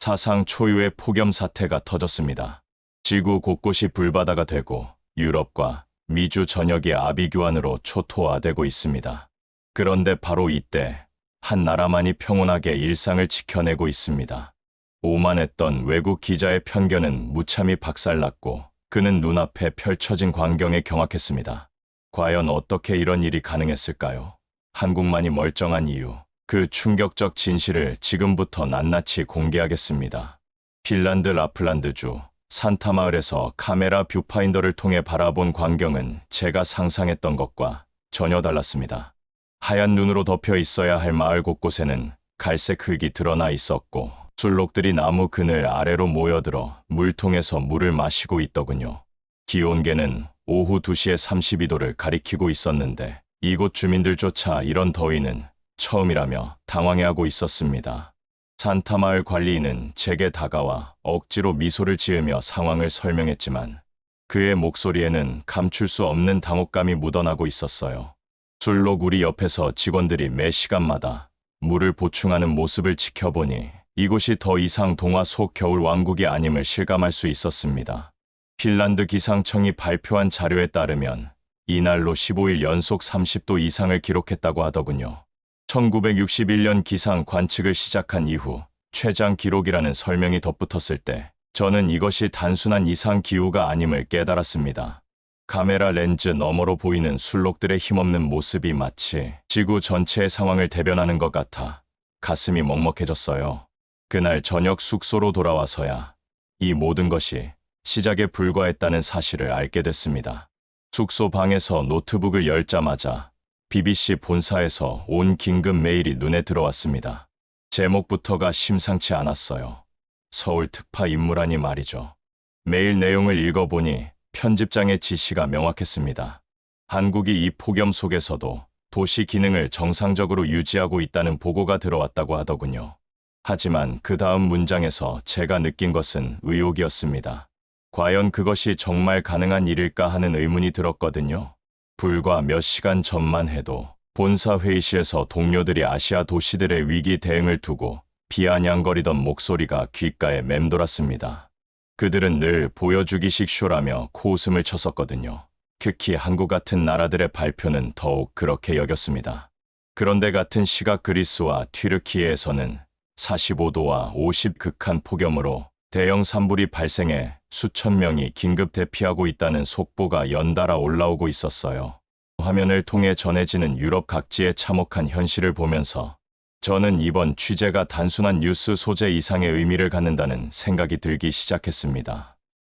사상 초유의 폭염 사태가 터졌습니다. 지구 곳곳이 불바다가 되고 유럽과 미주 전역이 아비규환으로 초토화되고 있습니다. 그런데 바로 이때 한 나라만이 평온하게 일상을 지켜내고 있습니다. 오만했던 외국 기자의 편견은 무참히 박살났고 그는 눈앞에 펼쳐진 광경에 경악했습니다. 과연 어떻게 이런 일이 가능했을까요? 한국만이 멀쩡한 이유, 그 충격적 진실을 지금부터 낱낱이 공개하겠습니다. 핀란드 라플란드주 산타 마을에서 카메라 뷰파인더를 통해 바라본 광경은 제가 상상했던 것과 전혀 달랐습니다. 하얀 눈으로 덮여 있어야 할 마을 곳곳에는 갈색 흙이 드러나 있었고 술록들이 나무 그늘 아래로 모여들어 물통에서 물을 마시고 있더군요. 기온계는 오후 2시에 32도를 가리키고 있었는데 이곳 주민들조차 이런 더위는 처음이라며 당황해하고 있었습니다. 산타마을 관리인은 제게 다가와 억지로 미소를 지으며 상황을 설명했지만 그의 목소리에는 감출 수 없는 당혹감이 묻어나고 있었어요. 술록 우리 옆에서 직원들이 매 시간마다 물을 보충하는 모습을 지켜보니 이곳이 더 이상 동화 속 겨울 왕국이 아님을 실감할 수 있었습니다. 핀란드 기상청이 발표한 자료에 따르면 이날로 15일 연속 30도 이상을 기록했다고 하더군요. 1961년 기상 관측을 시작한 이후 최장 기록이라는 설명이 덧붙었을 때 저는 이것이 단순한 이상 기후가 아님을 깨달았습니다. 카메라 렌즈 너머로 보이는 술록들의 힘없는 모습이 마치 지구 전체의 상황을 대변하는 것 같아 가슴이 먹먹해졌어요. 그날 저녁 숙소로 돌아와서야 이 모든 것이 시작에 불과했다는 사실을 알게 됐습니다. 숙소 방에서 노트북을 열자마자 BBC 본사에서 온 긴급 메일이 눈에 들어왔습니다. 제목부터가 심상치 않았어요. 서울 특파 임무라니 말이죠. 메일 내용을 읽어보니 편집장의 지시가 명확했습니다. 한국이 이 폭염 속에서도 도시 기능을 정상적으로 유지하고 있다는 보고가 들어왔다고 하더군요. 하지만 그 다음 문장에서 제가 느낀 것은 의혹이었습니다. 과연 그것이 정말 가능한 일일까 하는 의문이 들었거든요. 불과 몇 시간 전만 해도 본사 회의실에서 동료들이 아시아 도시들의 위기 대응을 두고 비아냥거리던 목소리가 귓가에 맴돌았습니다. 그들은 늘 보여주기식 쇼라며 코웃음을 쳤었거든요. 특히 한국 같은 나라들의 발표는 더욱 그렇게 여겼습니다. 그런데 같은 시각 그리스와 튀르키예에서는 45도와 50 극한 폭염으로 대형 산불이 발생해 수천 명이 긴급 대피하고 있다는 속보가 연달아 올라오고 있었어요. 화면을 통해 전해지는 유럽 각지의 참혹한 현실을 보면서 저는 이번 취재가 단순한 뉴스 소재 이상의 의미를 갖는다는 생각이 들기 시작했습니다.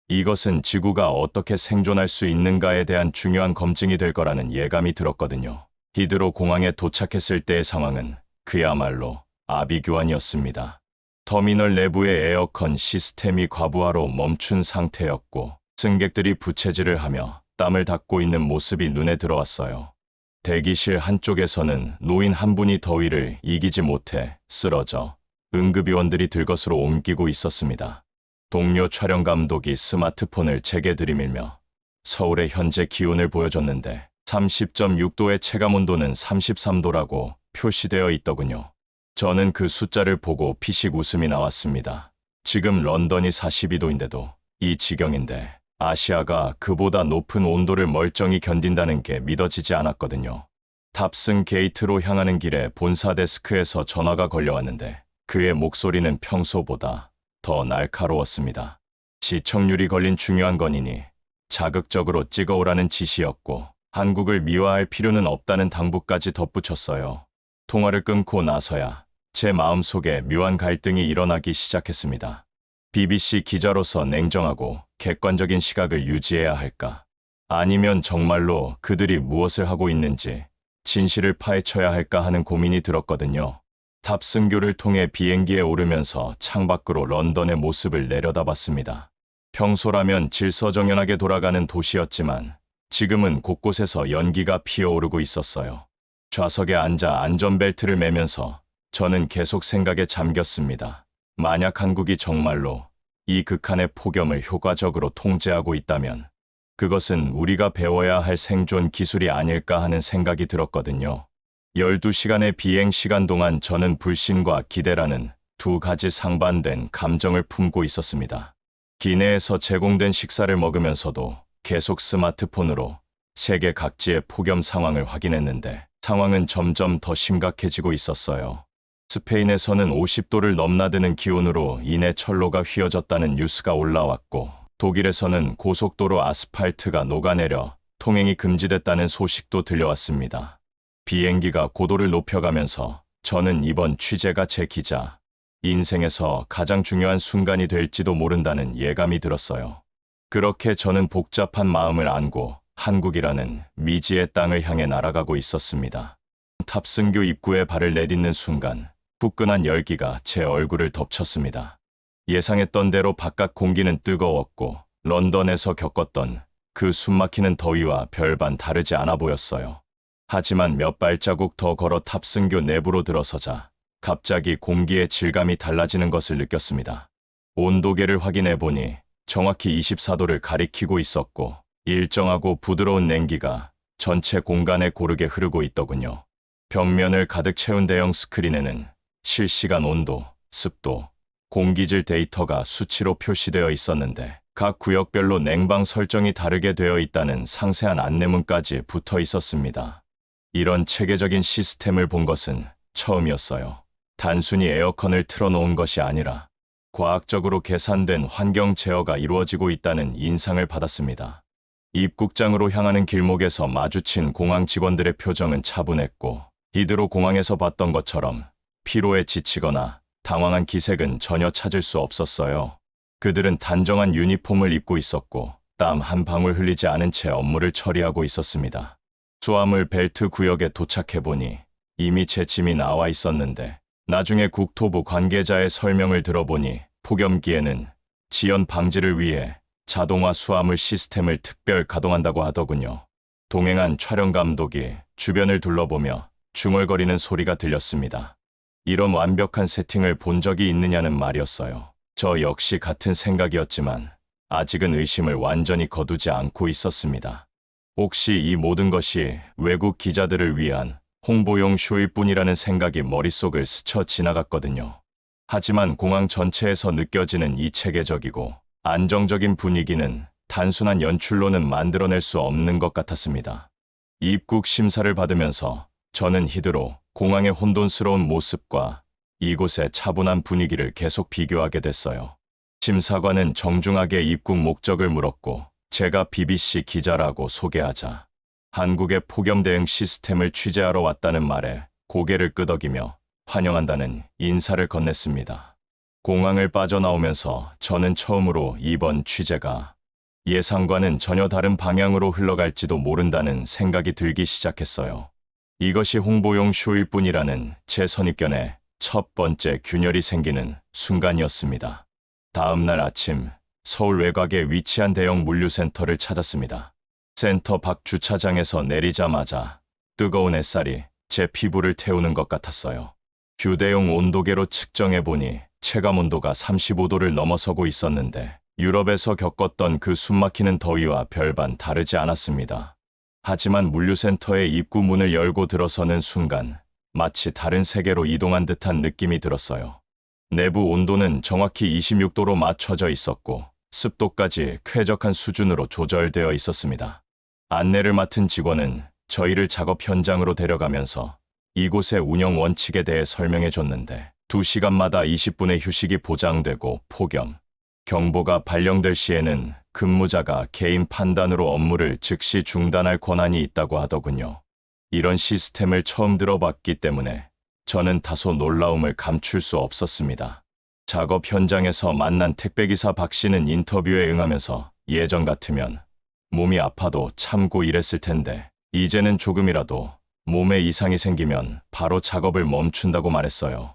이것은 지구가 어떻게 생존할 수 있는가에 대한 중요한 검증이 될 거라는 예감이 들었거든요. 히드로 공항에 도착했을 때의 상황은 그야말로 아비규환이었습니다. 터미널 내부의 에어컨 시스템이 과부하로 멈춘 상태였고 승객들이 부채질을 하며 땀을 닦고 있는 모습이 눈에 들어왔어요. 대기실 한쪽에서는 노인 한 분이 더위를 이기지 못해 쓰러져 응급요원들이 들것으로 옮기고 있었습니다. 동료 촬영 감독이 스마트폰을 제게 들이밀며 서울의 현재 기온을 보여줬는데 30.6도의 체감 온도는 33도라고 표시되어 있더군요. 저는 그 숫자를 보고 피식 웃음이 나왔습니다. 지금 런던이 42도인데도 이 지경인데 아시아가 그보다 높은 온도를 멀쩡히 견딘다는 게 믿어지지 않았거든요. 탑승 게이트로 향하는 길에 본사 데스크에서 전화가 걸려왔는데 그의 목소리는 평소보다 더 날카로웠습니다. 시청률이 걸린 중요한 건이니 자극적으로 찍어오라는 지시였고 한국을 미화할 필요는 없다는 당부까지 덧붙였어요. 통화를 끊고 나서야 제 마음속에 묘한 갈등이 일어나기 시작했습니다. BBC 기자로서 냉정하고 객관적인 시각을 유지해야 할까? 아니면 정말로 그들이 무엇을 하고 있는지 진실을 파헤쳐야 할까 하는 고민이 들었거든요. 탑승교를 통해 비행기에 오르면서 창밖으로 런던의 모습을 내려다봤습니다. 평소라면 질서정연하게 돌아가는 도시였지만 지금은 곳곳에서 연기가 피어오르고 있었어요. 좌석에 앉아 안전벨트를 매면서 저는 계속 생각에 잠겼습니다. 만약 한국이 정말로 이 극한의 폭염을 효과적으로 통제하고 있다면 그것은 우리가 배워야 할 생존 기술이 아닐까 하는 생각이 들었거든요. 12시간의 비행 시간 동안 저는 불신과 기대라는 두 가지 상반된 감정을 품고 있었습니다. 기내에서 제공된 식사를 먹으면서도 계속 스마트폰으로 세계 각지의 폭염 상황을 확인했는데 상황은 점점 더 심각해지고 있었어요. 스페인에서는 50도를 넘나드는 기온으로 인해 철로가 휘어졌다는 뉴스가 올라왔고 독일에서는 고속도로 아스팔트가 녹아내려 통행이 금지됐다는 소식도 들려왔습니다. 비행기가 고도를 높여가면서 저는 이번 취재가 제 기자 인생에서 가장 중요한 순간이 될지도 모른다는 예감이 들었어요. 그렇게 저는 복잡한 마음을 안고 한국이라는 미지의 땅을 향해 날아가고 있었습니다. 탑승교 입구에 발을 내딛는 순간 후끈한 열기가 제 얼굴을 덮쳤습니다. 예상했던 대로 바깥 공기는 뜨거웠고 런던에서 겪었던 그 숨막히는 더위와 별반 다르지 않아 보였어요. 하지만 몇 발자국 더 걸어 탑승교 내부로 들어서자 갑자기 공기의 질감이 달라지는 것을 느꼈습니다. 온도계를 확인해 보니 정확히 24도를 가리키고 있었고 일정하고 부드러운 냉기가 전체 공간에 고르게 흐르고 있더군요. 벽면을 가득 채운 대형 스크린에는 실시간 온도, 습도, 공기질 데이터가 수치로 표시되어 있었는데 각 구역별로 냉방 설정이 다르게 되어 있다는 상세한 안내문까지 붙어 있었습니다. 이런 체계적인 시스템을 본 것은 처음이었어요. 단순히 에어컨을 틀어놓은 것이 아니라 과학적으로 계산된 환경 제어가 이루어지고 있다는 인상을 받았습니다. 입국장으로 향하는 길목에서 마주친 공항 직원들의 표정은 차분했고 히드로 공항에서 봤던 것처럼 피로에 지치거나 당황한 기색은 전혀 찾을 수 없었어요. 그들은 단정한 유니폼을 입고 있었고 땀 한 방울 흘리지 않은 채 업무를 처리하고 있었습니다. 수화물 벨트 구역에 도착해 보니 이미 제 짐이 나와 있었는데 나중에 국토부 관계자의 설명을 들어보니 폭염기에는 지연 방지를 위해 자동화 수화물 시스템을 특별 가동한다고 하더군요. 동행한 촬영 감독이 주변을 둘러보며 중얼거리는 소리가 들렸습니다. 이런 완벽한 세팅을 본 적이 있느냐는 말이었어요. 저 역시 같은 생각이었지만 아직은 의심을 완전히 거두지 않고 있었습니다. 혹시 이 모든 것이 외국 기자들을 위한 홍보용 쇼일 뿐이라는 생각이 머릿속을 스쳐 지나갔거든요. 하지만 공항 전체에서 느껴지는 이 체계적이고 안정적인 분위기는 단순한 연출로는 만들어낼 수 없는 것 같았습니다. 입국 심사를 받으면서 저는 히드로 공항의 혼돈스러운 모습과 이곳의 차분한 분위기를 계속 비교하게 됐어요. 심사관은 정중하게 입국 목적을 물었고 제가 BBC 기자라고 소개하자 한국의 폭염 대응 시스템을 취재하러 왔다는 말에 고개를 끄덕이며 환영한다는 인사를 건넸습니다. 공항을 빠져나오면서 저는 처음으로 이번 취재가 예상과는 전혀 다른 방향으로 흘러갈지도 모른다는 생각이 들기 시작했어요. 이것이 홍보용 쇼일 뿐이라는 제 선입견에 첫 번째 균열이 생기는 순간이었습니다. 다음 날 아침 서울 외곽에 위치한 대형 물류센터를 찾았습니다. 센터 밖 주차장에서 내리자마자 뜨거운 햇살이 제 피부를 태우는 것 같았어요. 휴대용 온도계로 측정해 보니 체감 온도가 35도를 넘어서고 있었는데 유럽에서 겪었던 그 숨막히는 더위와 별반 다르지 않았습니다. 하지만 물류센터의 입구 문을 열고 들어서는 순간 마치 다른 세계로 이동한 듯한 느낌이 들었어요. 내부 온도는 정확히 26도로 맞춰져 있었고 습도까지 쾌적한 수준으로 조절되어 있었습니다. 안내를 맡은 직원은 저희를 작업 현장으로 데려가면서 이곳의 운영 원칙에 대해 설명해 줬는데 2시간마다 20분의 휴식이 보장되고 폭염, 경보가 발령될 시에는 근무자가 개인 판단으로 업무를 즉시 중단할 권한이 있다고 하더군요. 이런 시스템을 처음 들어봤기 때문에 저는 다소 놀라움을 감출 수 없었습니다. 작업 현장에서 만난 택배기사 박 씨는 인터뷰에 응하면서 예전 같으면 몸이 아파도 참고 일했을 텐데 이제는 조금이라도 몸에 이상이 생기면 바로 작업을 멈춘다고 말했어요.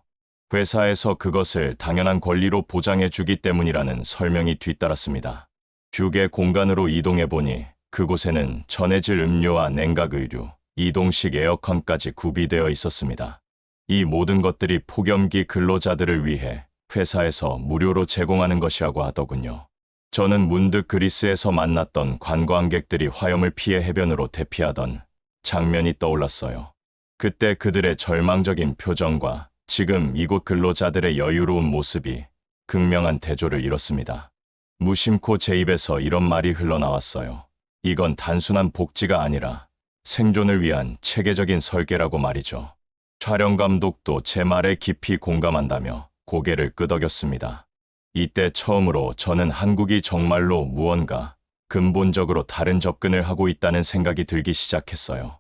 회사에서 그것을 당연한 권리로 보장해 주기 때문이라는 설명이 뒤따랐습니다. 휴게 공간으로 이동해 보니 그곳에는 전해질 음료와 냉각 의류, 이동식 에어컨까지 구비되어 있었습니다. 이 모든 것들이 폭염기 근로자들을 위해 회사에서 무료로 제공하는 것이라고 하더군요. 저는 문득 그리스에서 만났던 관광객들이 화염을 피해 해변으로 대피하던 장면이 떠올랐어요. 그때 그들의 절망적인 표정과 지금 이곳 근로자들의 여유로운 모습이 극명한 대조를 이뤘습니다. 무심코 제 입에서 이런 말이 흘러나왔어요. 이건 단순한 복지가 아니라 생존을 위한 체계적인 설계라고 말이죠. 촬영 감독도 제 말에 깊이 공감한다며 고개를 끄덕였습니다. 이때 처음으로 저는 한국이 정말로 무언가 근본적으로 다른 접근을 하고 있다는 생각이 들기 시작했어요.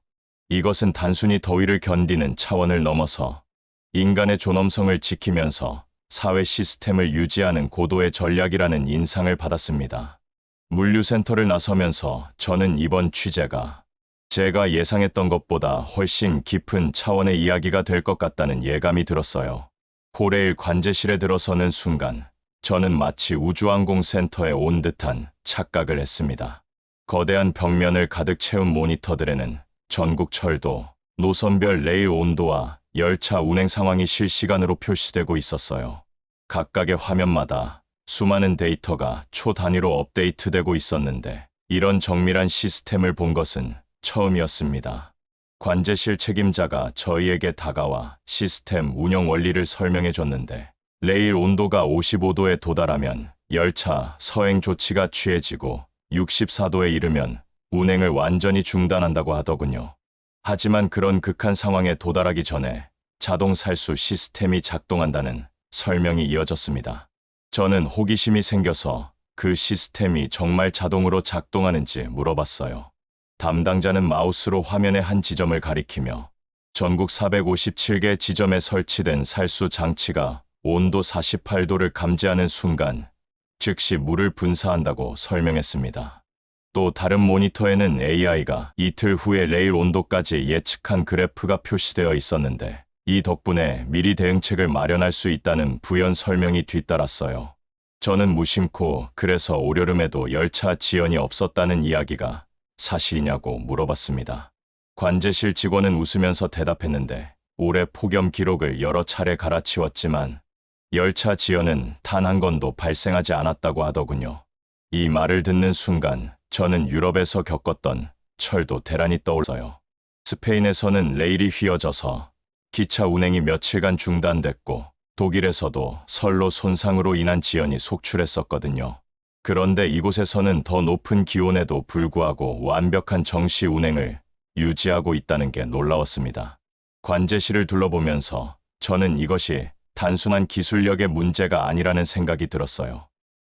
이것은 단순히 더위를 견디는 차원을 넘어서 인간의 존엄성을 지키면서 사회 시스템을 유지하는 고도의 전략이라는 인상을 받았습니다. 물류센터를 나서면서 저는 이번 취재가 제가 예상했던 것보다 훨씬 깊은 차원의 이야기가 될 것 같다는 예감이 들었어요. 고레일 관제실에 들어서는 순간 저는 마치 우주항공센터에 온 듯한 착각을 했습니다. 거대한 벽면을 가득 채운 모니터들에는 전국 철도, 노선별 레일 온도와 열차 운행 상황이 실시간으로 표시되고 있었어요. 각각의 화면마다 수많은 데이터가 초 단위로 업데이트되고 있었는데 이런 정밀한 시스템을 본 것은 처음이었습니다. 관제실 책임자가 저희에게 다가와 시스템 운영 원리를 설명해 줬는데 레일 온도가 55도에 도달하면 열차 서행 조치가 취해지고 64도에 이르면 운행을 완전히 중단한다고 하더군요. 하지만 그런 극한 상황에 도달하기 전에 자동 살수 시스템이 작동한다는 설명이 이어졌습니다. 저는 호기심이 생겨서 그 시스템이 정말 자동으로 작동하는지 물어봤어요. 담당자는 마우스로 화면의 한 지점을 가리키며 전국 457개 지점에 설치된 살수 장치가 온도 48도를 감지하는 순간 즉시 물을 분사한다고 설명했습니다. 또 다른 모니터에는 AI가 이틀 후에 레일 온도까지 예측한 그래프가 표시되어 있었는데 이 덕분에 미리 대응책을 마련할 수 있다는 부연 설명이 뒤따랐어요. 저는 무심코 그래서 올여름에도 열차 지연이 없었다는 이야기가 사실이냐고 물어봤습니다. 관제실 직원은 웃으면서 대답했는데 올해 폭염 기록을 여러 차례 갈아치웠지만 열차 지연은 단 한 건도 발생하지 않았다고 하더군요. 이 말을 듣는 순간 저는 유럽에서 겪었던 철도 대란이 떠올라요. 스페인에서는 레일이 휘어져서 기차 운행이 며칠간 중단됐고 독일에서도 선로 손상으로 인한 지연이 속출했었거든요. 그런데 이곳에서는 더 높은 기온에도 불구하고 완벽한 정시 운행을 유지하고 있다는 게 놀라웠습니다. 관제실을 둘러보면서 저는 이것이 단순한 기술력의 문제가 아니라는 생각이 들었어요.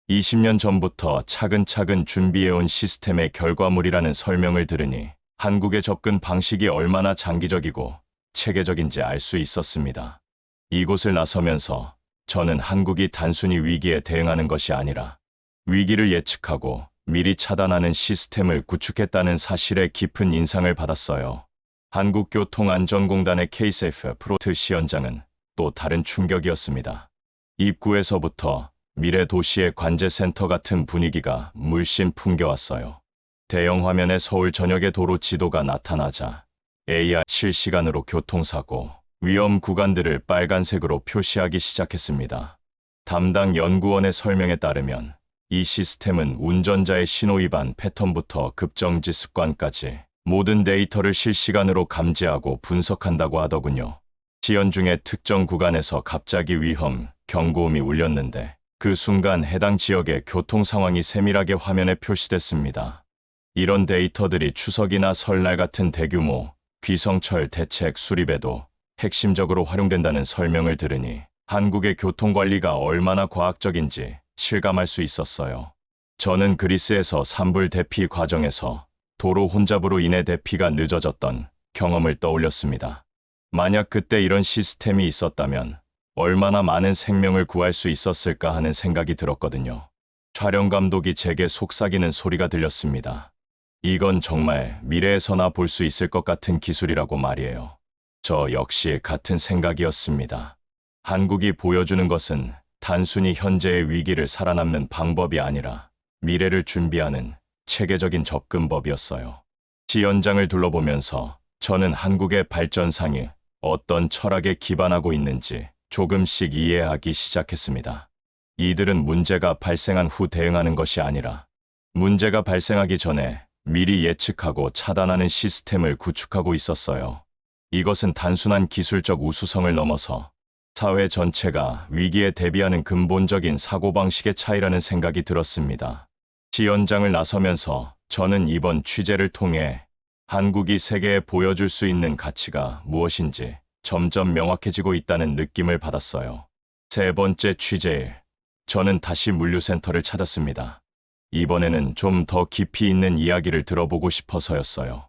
20년 전부터 차근차근 준비해온 시스템의 결과물이라는 설명을 들으니 한국의 접근 방식이 얼마나 장기적이고 체계적인지 알 수 있었습니다. 이곳을 나서면서 저는 한국이 단순히 위기에 대응하는 것이 아니라 위기를 예측하고 미리 차단하는 시스템을 구축했다는 사실에 깊은 인상을 받았어요. 한국교통안전공단의 KSF 프로트 시연장은 또 다른 충격이었습니다. 입구에서부터 미래 도시의 관제센터 같은 분위기가 물씬 풍겨왔어요. 대형 화면에 서울 전역의 도로 지도가 나타나자 AI 실시간으로 교통사고, 위험 구간들을 빨간색으로 표시하기 시작했습니다. 담당 연구원의 설명에 따르면 이 시스템은 운전자의 신호위반 패턴부터 급정지 습관까지 모든 데이터를 실시간으로 감지하고 분석한다고 하더군요. 지연 중에 특정 구간에서 갑자기 위험, 경고음이 울렸는데 그 순간 해당 지역의 교통 상황이 세밀하게 화면에 표시됐습니다. 이런 데이터들이 추석이나 설날 같은 대규모 귀성철 대책 수립에도 핵심적으로 활용된다는 설명을 들으니 한국의 교통관리가 얼마나 과학적인지 실감할 수 있었어요. 저는 그리스에서 산불 대피 과정에서 도로 혼잡으로 인해 대피가 늦어졌던 경험을 떠올렸습니다. 만약 그때 이런 시스템이 있었다면 얼마나 많은 생명을 구할 수 있었을까 하는 생각이 들었거든요. 촬영 감독이 제게 속삭이는 소리가 들렸습니다. 이건 정말 미래에서나 볼 수 있을 것 같은 기술이라고 말이에요. 저 역시 같은 생각이었습니다. 한국이 보여주는 것은 단순히 현재의 위기를 살아남는 방법이 아니라 미래를 준비하는 체계적인 접근법이었어요. 지연장을 둘러보면서 저는 한국의 발전상이 어떤 철학에 기반하고 있는지 조금씩 이해하기 시작했습니다. 이들은 문제가 발생한 후 대응하는 것이 아니라 문제가 발생하기 전에 미리 예측하고 차단하는 시스템을 구축하고 있었어요. 이것은 단순한 기술적 우수성을 넘어서 사회 전체가 위기에 대비하는 근본적인 사고방식의 차이라는 생각이 들었습니다. 지연장을 나서면서 저는 이번 취재를 통해 한국이 세계에 보여줄 수 있는 가치가 무엇인지 점점 명확해지고 있다는 느낌을 받았어요. 세 번째 취재일, 저는 다시 물류센터를 찾았습니다. 이번에는 좀 더 깊이 있는 이야기를 들어보고 싶어서였어요.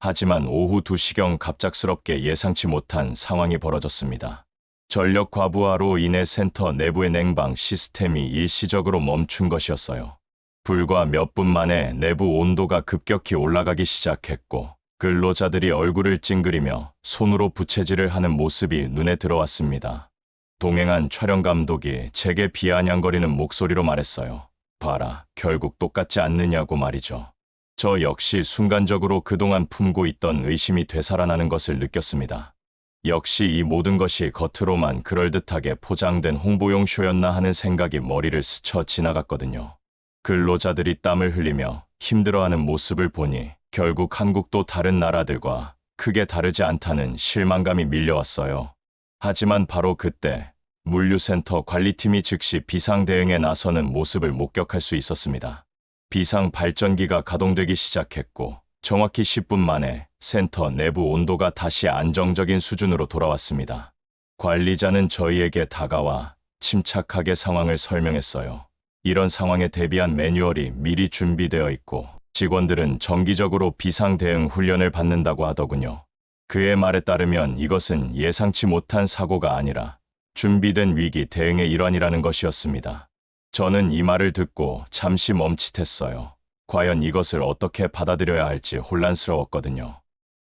하지만 오후 2시경 갑작스럽게 예상치 못한 상황이 벌어졌습니다. 전력 과부하로 인해 센터 내부의 냉방 시스템이 일시적으로 멈춘 것이었어요. 불과 몇 분 만에 내부 온도가 급격히 올라가기 시작했고 근로자들이 얼굴을 찡그리며 손으로 부채질을 하는 모습이 눈에 들어왔습니다. 동행한 촬영 감독이 제게 비아냥거리는 목소리로 말했어요. 봐라, 결국 똑같지 않느냐고 말이죠. 저 역시 순간적으로 그동안 품고 있던 의심이 되살아나는 것을 느꼈습니다. 역시 이 모든 것이 겉으로만 그럴듯하게 포장된 홍보용 쇼였나 하는 생각이 머리를 스쳐 지나갔거든요. 근로자들이 땀을 흘리며 힘들어하는 모습을 보니 결국 한국도 다른 나라들과 크게 다르지 않다는 실망감이 밀려왔어요. 하지만 바로 그때 물류센터 관리팀이 즉시 비상 대응에 나서는 모습을 목격할 수 있었습니다. 비상 발전기가 가동되기 시작했고 정확히 10분 만에 센터 내부 온도가 다시 안정적인 수준으로 돌아왔습니다. 관리자는 저희에게 다가와 침착하게 상황을 설명했어요. 이런 상황에 대비한 매뉴얼이 미리 준비되어 있고 직원들은 정기적으로 비상 대응 훈련을 받는다고 하더군요. 그의 말에 따르면 이것은 예상치 못한 사고가 아니라 준비된 위기 대응의 일환이라는 것이었습니다. 저는 이 말을 듣고 잠시 멈칫했어요. 과연 이것을 어떻게 받아들여야 할지 혼란스러웠거든요.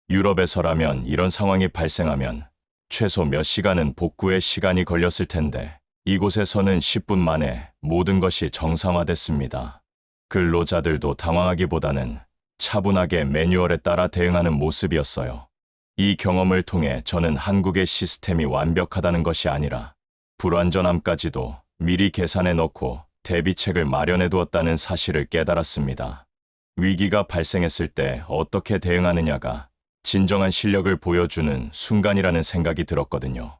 유럽에서라면 이런 상황이 발생하면 최소 몇 시간은 복구에 시간이 걸렸을 텐데 이곳에서는 10분 만에 모든 것이 정상화됐습니다. 근로자들도 당황하기보다는 차분하게 매뉴얼에 따라 대응하는 모습이었어요. 이 경험을 통해 저는 한국의 시스템이 완벽하다는 것이 아니라 불완전함까지도 미리 계산해 놓고 대비책을 마련해 두었다는 사실을 깨달았습니다. 위기가 발생했을 때 어떻게 대응하느냐가 진정한 실력을 보여주는 순간이라는 생각이 들었거든요.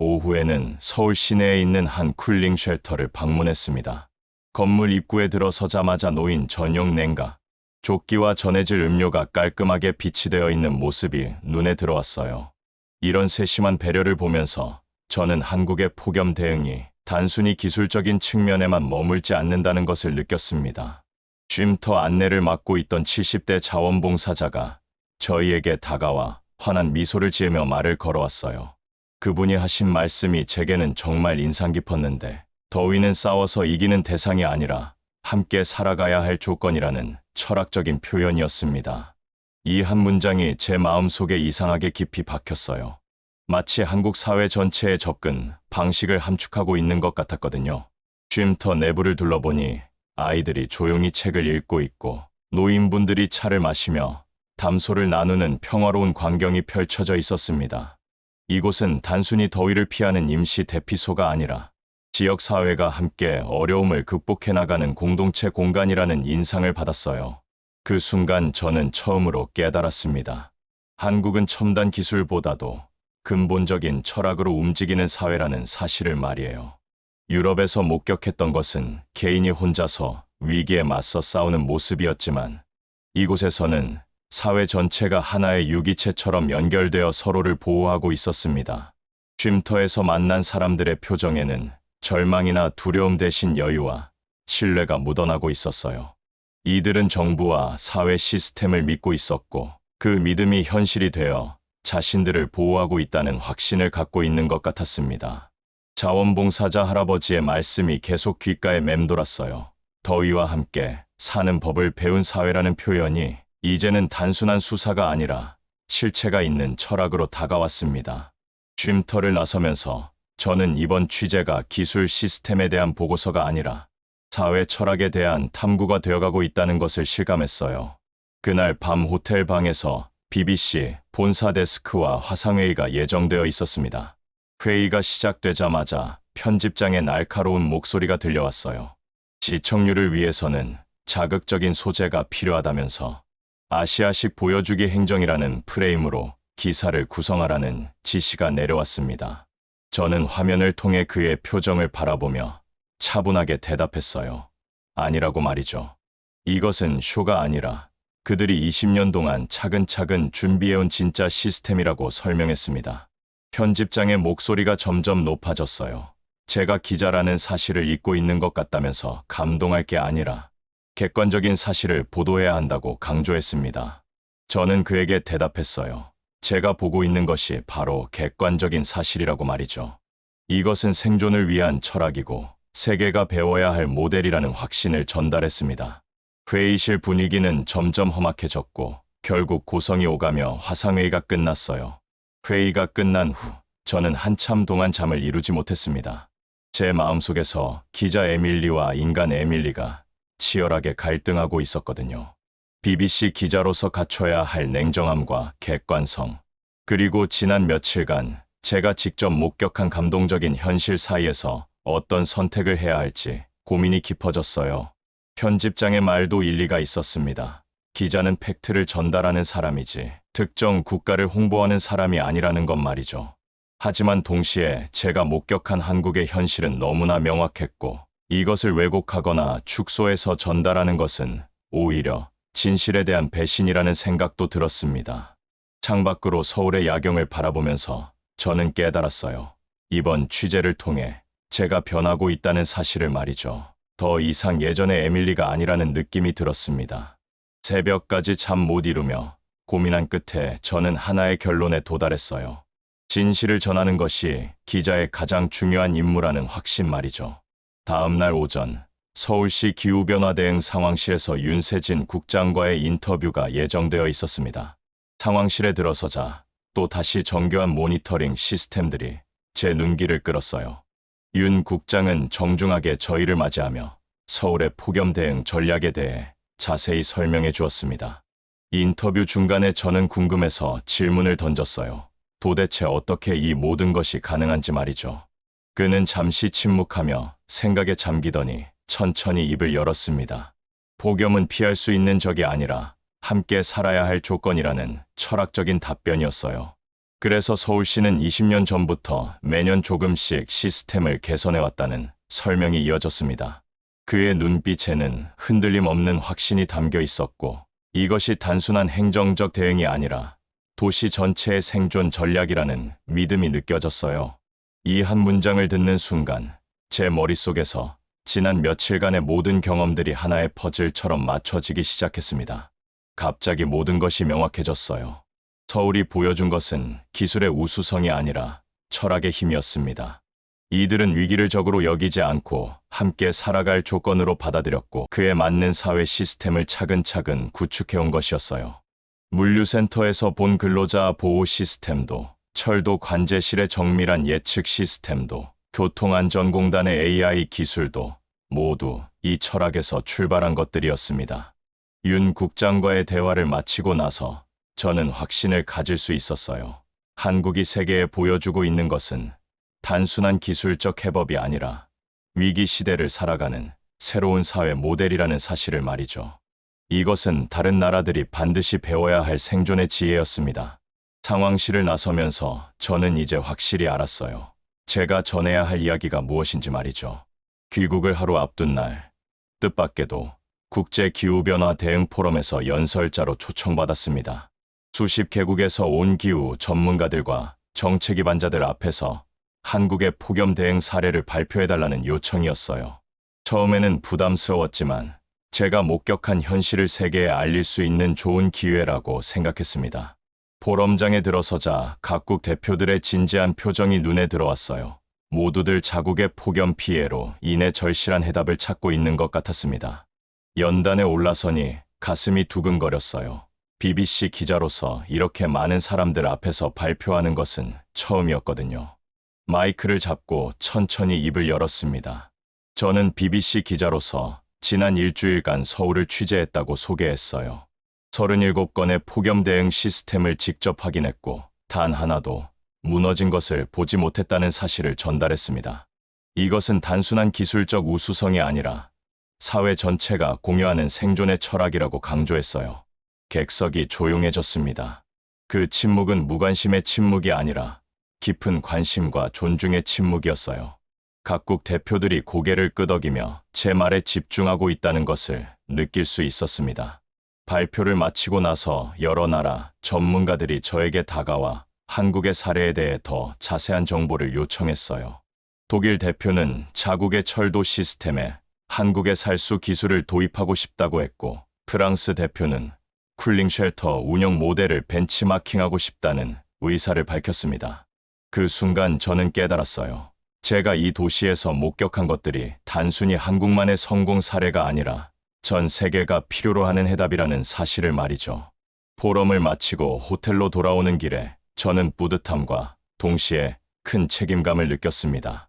오후에는 서울 시내에 있는 한 쿨링 쉘터를 방문했습니다. 건물 입구에 들어서자마자 놓인 전용 냉가, 조끼와 전해질 음료가 깔끔하게 비치되어 있는 모습이 눈에 들어왔어요. 이런 세심한 배려를 보면서 저는 한국의 폭염 대응이 단순히 기술적인 측면에만 머물지 않는다는 것을 느꼈습니다. 쉼터 안내를 맡고 있던 70대 자원봉사자가 저희에게 다가와 환한 미소를 지으며 말을 걸어왔어요. 그분이 하신 말씀이 제게는 정말 인상 깊었는데 더위는 싸워서 이기는 대상이 아니라 함께 살아가야 할 조건이라는 철학적인 표현이었습니다. 이 한 문장이 제 마음속에 이상하게 깊이 박혔어요. 마치 한국 사회 전체의 접근 방식을 함축하고 있는 것 같았거든요. 쉼터 내부를 둘러보니 아이들이 조용히 책을 읽고 있고 노인분들이 차를 마시며 담소를 나누는 평화로운 광경이 펼쳐져 있었습니다. 이곳은 단순히 더위를 피하는 임시 대피소가 아니라 지역 사회가 함께 어려움을 극복해 나가는 공동체 공간이라는 인상을 받았어요. 그 순간 저는 처음으로 깨달았습니다. 한국은 첨단 기술보다도 근본적인 철학으로 움직이는 사회라는 사실을 말이에요. 유럽에서 목격했던 것은 개인이 혼자서 위기에 맞서 싸우는 모습이었지만 이곳에서는 사회 전체가 하나의 유기체처럼 연결되어 서로를 보호하고 있었습니다. 쉼터에서 만난 사람들의 표정에는 절망이나 두려움 대신 여유와 신뢰가 묻어나고 있었어요. 이들은 정부와 사회 시스템을 믿고 있었고 그 믿음이 현실이 되어 자신들을 보호하고 있다는 확신을 갖고 있는 것 같았습니다. 자원봉사자 할아버지의 말씀이 계속 귓가에 맴돌았어요. 더위와 함께 사는 법을 배운 사회라는 표현이 이제는 단순한 수사가 아니라 실체가 있는 철학으로 다가왔습니다. 쉼터를 나서면서 저는 이번 취재가 기술 시스템에 대한 보고서가 아니라 사회 철학에 대한 탐구가 되어가고 있다는 것을 실감했어요. 그날 밤 호텔 방에서 BBC 본사 데스크와 화상회의가 예정되어 있었습니다. 회의가 시작되자마자 편집장의 날카로운 목소리가 들려왔어요. 시청률을 위해서는 자극적인 소재가 필요하다면서 아시아식 보여주기 행정이라는 프레임으로 기사를 구성하라는 지시가 내려왔습니다. 저는 화면을 통해 그의 표정을 바라보며 차분하게 대답했어요. 아니라고 말이죠. 이것은 쇼가 아니라 그들이 20년 동안 차근차근 준비해온 진짜 시스템이라고 설명했습니다. 편집장의 목소리가 점점 높아졌어요. 제가 기자라는 사실을 잊고 있는 것 같다면서 감동할 게 아니라 객관적인 사실을 보도해야 한다고 강조했습니다. 저는 그에게 대답했어요. 제가 보고 있는 것이 바로 객관적인 사실이라고 말이죠. 이것은 생존을 위한 철학이고 세계가 배워야 할 모델이라는 확신을 전달했습니다. 회의실 분위기는 점점 험악해졌고 결국 고성이 오가며 화상회의가 끝났어요. 회의가 끝난 후 저는 한참 동안 잠을 이루지 못했습니다. 제 마음속에서 기자 에밀리와 인간 에밀리가 치열하게 갈등하고 있었거든요. BBC 기자로서 갖춰야 할 냉정함과 객관성, 그리고 지난 며칠간 제가 직접 목격한 감동적인 현실 사이에서 어떤 선택을 해야 할지 고민이 깊어졌어요. 편집장의 말도 일리가 있었습니다. 기자는 팩트를 전달하는 사람이지 특정 국가를 홍보하는 사람이 아니라는 것 말이죠. 하지만 동시에 제가 목격한 한국의 현실은 너무나 명확했고 이것을 왜곡하거나 축소해서 전달하는 것은 오히려 진실에 대한 배신이라는 생각도 들었습니다. 창밖으로 서울의 야경을 바라보면서 저는 깨달았어요. 이번 취재를 통해 제가 변하고 있다는 사실을 말이죠. 더 이상 예전의 에밀리가 아니라는 느낌이 들었습니다. 새벽까지 잠 못 이루며 고민한 끝에 저는 하나의 결론에 도달했어요. 진실을 전하는 것이 기자의 가장 중요한 임무라는 확신 말이죠. 다음 날 오전 서울시 기후변화 대응 상황실에서 윤세진 국장과의 인터뷰가 예정되어 있었습니다. 상황실에 들어서자 또 다시 정교한 모니터링 시스템들이 제 눈길을 끌었어요. 윤 국장은 정중하게 저희를 맞이하며 서울의 폭염 대응 전략에 대해 자세히 설명해 주었습니다. 인터뷰 중간에 저는 궁금해서 질문을 던졌어요. 도대체 어떻게 이 모든 것이 가능한지 말이죠. 그는 잠시 침묵하며 생각에 잠기더니 천천히 입을 열었습니다. 폭염은 피할 수 있는 적이 아니라 함께 살아야 할 조건이라는 철학적인 답변이었어요. 그래서 서울시는 20년 전부터 매년 조금씩 시스템을 개선해 왔다는 설명이 이어졌습니다. 그의 눈빛에는 흔들림 없는 확신이 담겨 있었고 이것이 단순한 행정적 대응이 아니라 도시 전체의 생존 전략이라는 믿음이 느껴졌어요. 이 한 문장을 듣는 순간 제 머릿속에서 지난 며칠간의 모든 경험들이 하나의 퍼즐처럼 맞춰지기 시작했습니다. 갑자기 모든 것이 명확해졌어요. 서울이 보여준 것은 기술의 우수성이 아니라 철학의 힘이었습니다. 이들은 위기를 적으로 여기지 않고 함께 살아갈 조건으로 받아들였고 그에 맞는 사회 시스템을 차근차근 구축해온 것이었어요. 물류센터에서 본 근로자 보호 시스템도, 철도 관제실의 정밀한 예측 시스템도, 교통안전공단의 AI 기술도 모두 이 철학에서 출발한 것들이었습니다. 윤 국장과의 대화를 마치고 나서 저는 확신을 가질 수 있었어요. 한국이 세계에 보여주고 있는 것은 단순한 기술적 해법이 아니라 위기 시대를 살아가는 새로운 사회 모델이라는 사실을 말이죠. 이것은 다른 나라들이 반드시 배워야 할 생존의 지혜였습니다. 상황실을 나서면서 저는 이제 확실히 알았어요. 제가 전해야 할 이야기가 무엇인지 말이죠. 귀국을 하루 앞둔 날, 뜻밖에도 국제기후변화 대응 포럼에서 연설자로 초청받았습니다. 수십 개국에서 온 기후 전문가들과 정책 기반자들 앞에서 한국의 폭염 대응 사례를 발표해달라는 요청이었어요. 처음에는 부담스러웠지만 제가 목격한 현실을 세계에 알릴 수 있는 좋은 기회라고 생각했습니다. 포럼장에 들어서자 각국 대표들의 진지한 표정이 눈에 들어왔어요. 모두들 자국의 폭염 피해로 인해 절실한 해답을 찾고 있는 것 같았습니다. 연단에 올라서니 가슴이 두근거렸어요. BBC 기자로서 이렇게 많은 사람들 앞에서 발표하는 것은 처음이었거든요. 마이크를 잡고 천천히 입을 열었습니다. 저는 BBC 기자로서 지난 일주일간 서울을 취재했다고 소개했어요. 37건의 폭염 대응 시스템을 직접 확인했고 단 하나도 무너진 것을 보지 못했다는 사실을 전달했습니다. 이것은 단순한 기술적 우수성이 아니라 사회 전체가 공유하는 생존의 철학이라고 강조했어요. 객석이 조용해졌습니다. 그 침묵은 무관심의 침묵이 아니라 깊은 관심과 존중의 침묵이었어요. 각국 대표들이 고개를 끄덕이며 제 말에 집중하고 있다는 것을 느낄 수 있었습니다. 발표를 마치고 나서 여러 나라 전문가들이 저에게 다가와 한국의 사례에 대해 더 자세한 정보를 요청했어요. 독일 대표는 자국의 철도 시스템에 한국의 살수 기술을 도입하고 싶다고 했고, 프랑스 대표는 쿨링 쉘터 운영 모델을 벤치마킹하고 싶다는 의사를 밝혔습니다. 그 순간 저는 깨달았어요. 제가 이 도시에서 목격한 것들이 단순히 한국만의 성공 사례가 아니라 전 세계가 필요로 하는 해답이라는 사실을 말이죠. 포럼을 마치고 호텔로 돌아오는 길에 저는 뿌듯함과 동시에 큰 책임감을 느꼈습니다.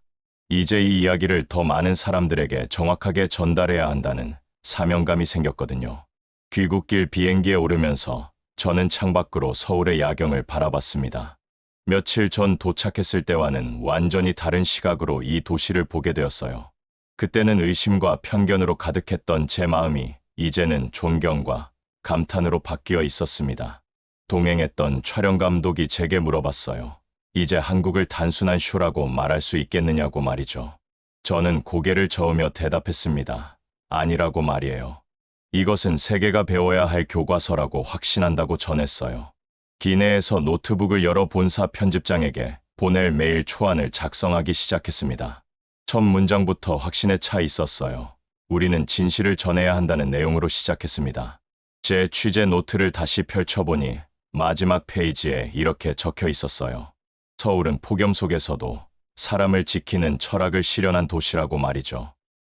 이제 이 이야기를 더 많은 사람들에게 정확하게 전달해야 한다는 사명감이 생겼거든요. 귀국길 비행기에 오르면서 저는 창밖으로 서울의 야경을 바라봤습니다. 며칠 전 도착했을 때와는 완전히 다른 시각으로 이 도시를 보게 되었어요. 그때는 의심과 편견으로 가득했던 제 마음이 이제는 존경과 감탄으로 바뀌어 있었습니다. 동행했던 촬영 감독이 제게 물어봤어요. 이제 한국을 단순한 쇼라고 말할 수 있겠느냐고 말이죠. 저는 고개를 저으며 대답했습니다. 아니라고 말이에요. 이것은 세계가 배워야 할 교과서라고 확신한다고 전했어요. 기내에서 노트북을 열어 본사 편집장에게 보낼 메일 초안을 작성하기 시작했습니다. 첫 문장부터 확신에 차 있었어요. 우리는 진실을 전해야 한다는 내용으로 시작했습니다. 제 취재 노트를 다시 펼쳐보니 마지막 페이지에 이렇게 적혀 있었어요. 서울은 폭염 속에서도 사람을 지키는 철학을 실현한 도시라고 말이죠.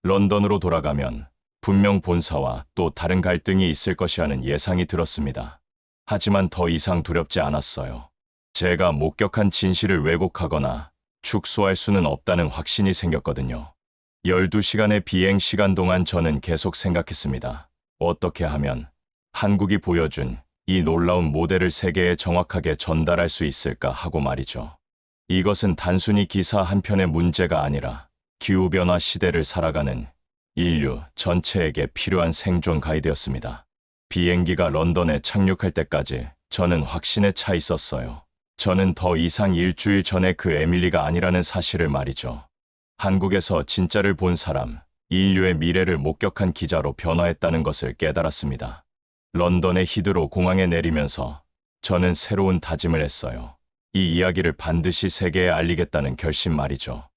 런던으로 돌아가면 분명 본사와 또 다른 갈등이 있을 것이라는 예상이 들었습니다. 하지만 더 이상 두렵지 않았어요. 제가 목격한 진실을 왜곡하거나 축소할 수는 없다는 확신이 생겼거든요. 12시간의 비행 시간 동안 저는 계속 생각했습니다. 어떻게 하면 한국이 보여준 이 놀라운 모델을 세계에 정확하게 전달할 수 있을까 하고 말이죠. 이것은 단순히 기사 한 편의 문제가 아니라 기후변화 시대를 살아가는 인류 전체에게 필요한 생존 가이드였습니다. 비행기가 런던에 착륙할 때까지 저는 확신에 차 있었어요. 저는 더 이상 일주일 전에 그 에밀리가 아니라는 사실을 말이죠. 한국에서 진짜를 본 사람, 인류의 미래를 목격한 기자로 변화했다는 것을 깨달았습니다. 런던의 히드로 공항에 내리면서 저는 새로운 다짐을 했어요. 이 이야기를 반드시 세계에 알리겠다는 결심 말이죠.